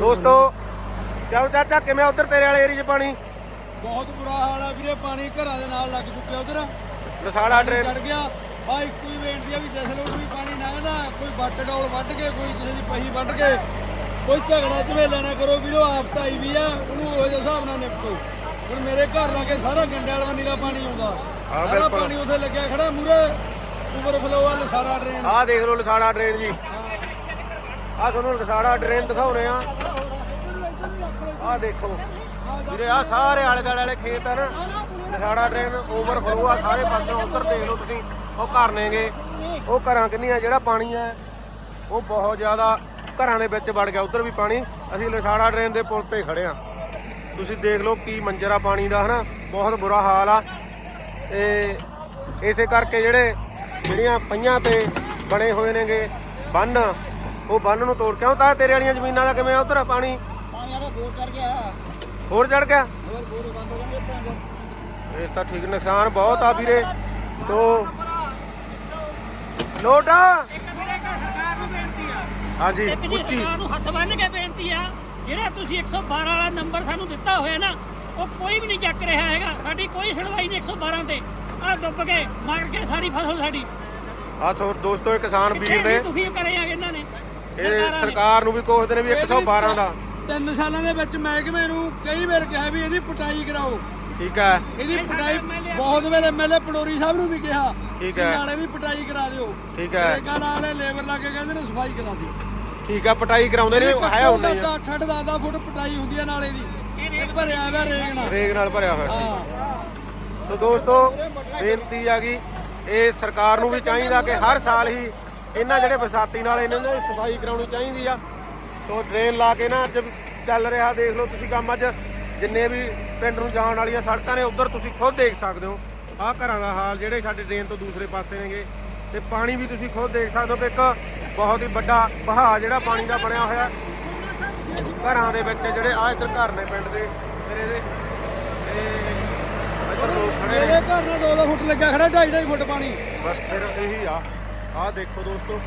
ਦੋਸਤੋ ਕਿਉਂ ਚਾਚਾ ਕਿਵੇਂ ਉਧਰ ਤੇਰੇ ਵਾਲੇ ਏਰੀਏ 'ਚ ਪਾਣੀ? ਬਹੁਤ ਬੁਰਾ ਹਾਲ ਆ ਵੀਰੇ ਪਾਣੀ ਘਰਾਂ ਦੇ ਨਾਲ ਲੱਗ ਚੁੱਕਿਆ ਉਧਰ। ਰਸਾੜਾ ਡਰੇਨ ਚੜ ਗਿਆ। ਆ ਇੱਕੋ ਹੀ ਬੇਨਤੀ ਆ ਵੀ ਜਿਸ ਲੋਟ ਵੀ ਪਾਣੀ ਲੰਘਦਾ ਕੋਈ ਬੱਟ ਡੋਲ ਵੱਢ ਕੇ ਕੋਈ ਕਿਸੇ ਦੀ ਪਹੀ ਵੱਢ ਕੇ। ਕੋਈ ਝਗੜਾ ਝਵੇਲਾ ਨਾ ਕਰੋ ਵੀਰੋ ਆਫਤ ਆਈ ਵੀ ਆ ਉਹਨੂੰ ਉਹ ਜਿਹੇ ਹਿਸਾਬ ਨਾਲ ਨਿਪਟੋ। ਹੁਣ ਮੇਰੇ ਘਰ ਲਾ ਕੇ ਸਾਰਾ ਗੰਡਿਆਲ ਵੰਡੀ ਦਾ ਪਾਣੀ ਆਉਂਦਾ। ਸਾਰਾ ਬਿਲਕੁਲ। ਪਾਣੀ ਉੱਥੇ ਲੱਗਿਆ ਖੜਾ ਮੂਰੇ ਓਵਰਫਲੋ ਆ ਸਾਰਾ ਡਰੇਨ ਆਹ ਦੇਖ ਲਓ ਲਸਾੜਾ ਡਰੇਨ ਜੀ। ਆਹ ਤੁਹਾਨੂੰ ਲਸਾੜਾ ਡਰੇਨ ਦਿਖਾਉਣੇ ਆ। ਆਹ ਦੇਖੋ। ਵੀਰੇ, ਆਹ ਸਾਰੇ ਆਲੇ ਦੁਆਲੇ ਵਾਲੇ ਖੇਤ ਆ ਨਾ। ਲਸਾੜਾ ਡਰੇਨ ਓਵਰਫਲੋ ਆ, ਸਾਰੇ ਪਾਸੇ ਉਧਰ ਦੇਖ ਲਓ ਤੁਸੀਂ। ਉਹ ਘਰ ਨੇਗੇ। ਉਹ ਘਰਾਂ ਕਿੰਨੀਆਂ, ਜਿਹੜਾ ਪਾਣੀ ਹੈ ਉਹ ਬਹੁਤ ਜ਼ਿਆਦਾ ਘਰਾਂ ਦੇ ਵਿੱਚ ਵੜ ਗਿਆ। ਉਧਰ ਵੀ ਪਾਣੀ। ਅਸੀਂ ਲਸਾੜਾ ਡਰੇਨ ਦੇ ਪੁਲ ਤੇ ਖੜੇ ਆ। ਤੁਸੀਂ ਦੇਖ ਲਓ ਕੀ ਮੰਜ਼ਰ ਆ ਪਾਣੀ ਦਾ, ਹਨਾ। ਬਹੁਤ ਬੁਰਾ ਹਾਲ ਆ। ਤੇ ਇਸੇ ਕਰਕੇ ਜਿਹੜੇ ਜਿਹੜੀਆਂ ਪਈਆਂ ਤੇ ਬਣੇ ਹੋਏ ਨੇਗੇ, ਬੰਨ ਉਹ ਬੰਨ ਨੂੰ ਤੋੜ ਕਿਉਂ ਤਾਂ ਤੇਰੇ ਵਾਲੀਆਂ ਜ਼ਮੀਨਾਂ ਦਾ ਕਿਵੇਂ ਆ ਉਧਰ ਪਾਣੀ? ਪਾਣੀ ਵਾਲਾ ਬੋਰ ਚੜ ਗਿਆ। ਹੋਰ ਚੜ ਗਿਆ? ਹੋਰ ਬੋਰ ਬੰਦ ਹੋ ਜਾਣਗੇ ਭੰਗ ਇਹ ਤਾਂ ਠੀਕ ਨੁਕਸਾਨ ਬਹੁਤ ਆ ਵੀਰੇ। ਸੋ ਲੋਟ! ਆ ਇੱਕ ਮੇਰੇ ਘਰ ਸਰਕਾਰ ਨੂੰ ਬੇਨਤੀ ਆ। ਹਾਂਜੀ ਉੱਚੀ ਸਰਕਾਰ ਨੂੰ ਹੱਥ ਬੰਨ੍ਹ ਕੇ ਬੇਨਤੀ ਆ ਜਿਹੜਾ ਤੁਸੀਂ 112 ਵਾਲਾ ਨੰਬਰ ਸਾਨੂੰ ਦਿੱਤਾ ਹੋਇਆ ਨਾ ਉਹ ਕੋਈ ਵੀ ਨਹੀਂ ਚੱਕ ਰਿਹਾ ਹੈਗਾ। ਸਾਡੀ ਕੋਈ ਸੁਣਵਾਈ ਨਹੀਂ 112 ਤੇ। ਆ ਡੁੱਬ ਕੇ ਮਰ ਕੇ ਸਾਰੀ ਫਸਲ ਸਾਡੀ। ਆ ਸੋ ਦੋਸਤੋ ਇਹ ਕਿਸਾਨ ਵੀਰ ਨੇ ਦੁਖੀ ਕਰੇ ਆ ਇਹਨਾਂ ਨੇ? ਇਹ ਸਰਕਾਰਾਂ ਨੇ। ਵੀ ਕੋਸਦੇ ਨੇ ਵੀ 112 ਦਾ। ਤਿੰਨ ਸਾਲਾਂ ਦੇ ਵਿੱਚ ਮਹਿਕਮੇ ਨੂੰ ਕਈ ਵਾਰ ਕਿਹਾ ਵੀ ਇਹਦੀ ਪਟਾਈ ਕਰਾਓ। ਠੀਕ ਹੈ। ਇਹਦੀ ਪਟਾਈ ਬਹੁਤ ਵੇਲੇ ਐਮਐਲਏ ਪਲੋਰੀ ਸਾਹਿਬ ਨੂੰ ਵੀ ਕਿਹਾ ਠੀਕ ਹੈ। ਨਾਲੇ ਵੀ ਪਟਾਈ ਕਰਾ ਦਿਓ। ਠੀਕ ਹੈ। ਨਰੇਗਾ ਨਾਲੇ ਲੇਬਰ ਲਾ ਕੇ ਕਹਿੰਦੇ ਨੇ ਸਫ਼ਾਈ ਕਰਾ ਦਿਓ। ਠੀਕ ਹੈ ਪਟਾਈ ਕਰਾਉਂਦੇ ਨੇ ਹੈ ਹੁਣ ਨਹੀਂ 8 8 10 ਫੁੱਟ ਪਟਾਈ ਹੁੰਦੀ ਹੈ ਨਾਲੇ ਦੀ। ਇਹ ਭਰਿਆ ਹੋਇਆ ਰੇਗ ਨਾਲ। ਰੇਗ ਨਾਲ ਭਰਿਆ ਹੋਇਆ। ਹਾਂ। ਸੋ ਦੋਸਤੋ ਬੇਨਤੀ ਆ ਗਈ ਇਹ ਸਰਕਾਰ ਨੂੰ ਵੀ ਚਾਹੀਦਾ ਕਿ ਹਰ ਸਾਲ ਹੀ ਇਹਨਾਂ ਜਿਹੜੇ ਬਰਸਾਤੀ ਨਾਲ ਇਹਨਾਂ ਦੀ ਸਫ਼ਾਈ ਕਰਾਉਣੀ ਚਾਹੀਦੀ ਆ। ਸੋ ਡਰੇਨ ਲਾ ਕੇ ਨਾ ਅੱਜ ਚੱਲ ਰਿਹਾ ਦੇਖ ਲਓ ਤੁਸੀਂ ਕੰਮ ਅੱਜ। ਜਿੰਨੇ ਵੀ ਪਿੰਡ ਨੂੰ ਜਾਣ ਵਾਲੀਆਂ ਸੜਕਾਂ ਨੇ ਉਧਰ ਤੁਸੀਂ ਖੁਦ ਦੇਖ ਸਕਦੇ ਹੋ। ਆਹ ਘਰਾਂ ਦਾ ਹਾਲ ਜਿਹੜੇ ਸਾਡੇ ਡਰੇਨ ਤੋਂ ਦੂਸਰੇ ਪਾਸੇ ਨੇਗੇ। ਤੇ ਪਾਣੀ ਵੀ ਤੁਸੀਂ ਖੁਦ ਦੇਖ ਸਕਦੇ ਹੋ ਕਿ ਇੱਕ ਬਹੁਤ ਹੀ ਵੱਡਾ ਵਹਾਅ ਜਿਹੜਾ ਪਾਣੀ ਦਾ ਬਣਿਆ ਹੋਇਆ। ਘਰਾਂ ਦੇ ਵਿੱਚ ਜਿਹੜੇ ਆ ਇੱਧਰ ਘਰ ਨੇ ਪਿੰਡ ਦੇ ਮੇਰੇ ਦੇ। ਤੇ ਇੱਧਰ ਲੋਕ ਖੜੇ ਨੇ। ਮੇਰੇ ਘਰ ਨਾਲ 2 2 ਫੁੱਟ ਲੱਗਾ ਖੜਾ 2.5 2.5 ਫੁੱਟ ਪਾਣੀ। ਬਸ ਫਿਰ ਇਹੀ ਆ। ਆਹ ਦੇਖੋ ਦੋਸਤੋ,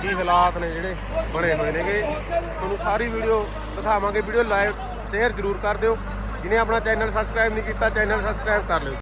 ਕੀ ਹਾਲਾਤ ਨੇ ਜਿਹੜੇ ਬਣੇ ਹੋਏ ਨੇਗੇ। ਤੁਹਾਨੂੰ ਸਾਰੀ ਵੀਡੀਓ ਦਿਖਾਵਾਂਗੇ, ਵੀਡੀਓ ਲਾਈਵ ਸ਼ੇਅਰ ਜ਼ਰੂਰ ਕਰ ਦਿਓ। ਜਿਹਨੇ ਆਪਣਾ ਚੈਨਲ ਸਬਸਕ੍ਰਾਈਬ ਨਹੀਂ ਕੀਤਾ ਚੈਨਲ ਸਬਸਕ੍ਰਾਈਬ ਕਰ ਲਿਓ।